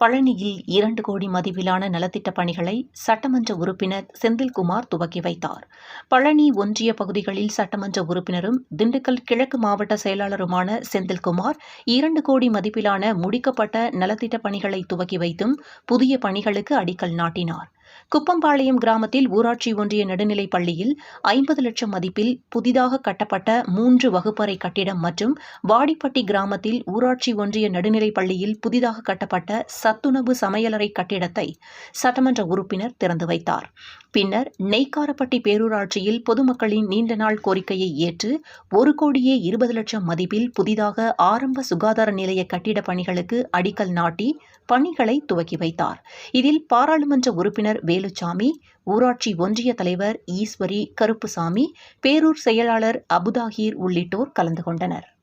பழனியில் இரண்டு கோடி மதிப்பிலான நலத்திட்ட பணிகளை சட்டமன்ற உறுப்பினர் செந்தில்குமார் துவக்கி வைத்தார். பழனி ஒன்றிய பகுதிகளில் சட்டமன்ற உறுப்பினரும் திண்டுக்கல் கிழக்கு மாவட்ட செயலாளருமான செந்தில்குமார் இரண்டு கோடி மதிப்பிலான முடிக்கப்பட்ட நலத்திட்ட பணிகளை துவக்கி வைத்தும் புதிய பணிகளுக்கு அடிக்கல் நாட்டினார். குப்பம்பாளையம் கிராமத்தில் ஊராட்சி ஒன்றிய நடுநிலைப் பள்ளியில் ஐம்பது லட்சம் மதிப்பில் புதிதாக கட்டப்பட்ட மூன்று வகுப்பறை கட்டிடம் மற்றும் வாடிப்பட்டி கிராமத்தில் ஊராட்சி ஒன்றிய நடுநிலைப் பள்ளியில் புதிதாக கட்டப்பட்ட சத்துணவு சமையலறை கட்டிடத்தை சட்டமன்ற உறுப்பினர் திறந்து வைத்தார். பின்னர் நெய்க்காரப்பட்டி பேரூராட்சியில் பொதுமக்களின் நீண்ட நாள் கோரிக்கையை ஏற்று ஒரு கோடியே இருபது லட்சம் மதிப்பில் புதிதாக ஆரம்ப சுகாதார நிலைய கட்டிட பணிகளுக்கு அடிக்கல் நாட்டி பணிகளை துவக்கி வைத்தார். இதில் பாராளுமன்ற உறுப்பினர் வேலுச்சாமி ஊராட்சி ஒன்றிய தலைவர் ஈஸ்வரி கருப்புசாமி பேரூர் செயலாளர் அபுதாஹீர் உள்ளிட்டோர் கலந்து கொண்டனர்.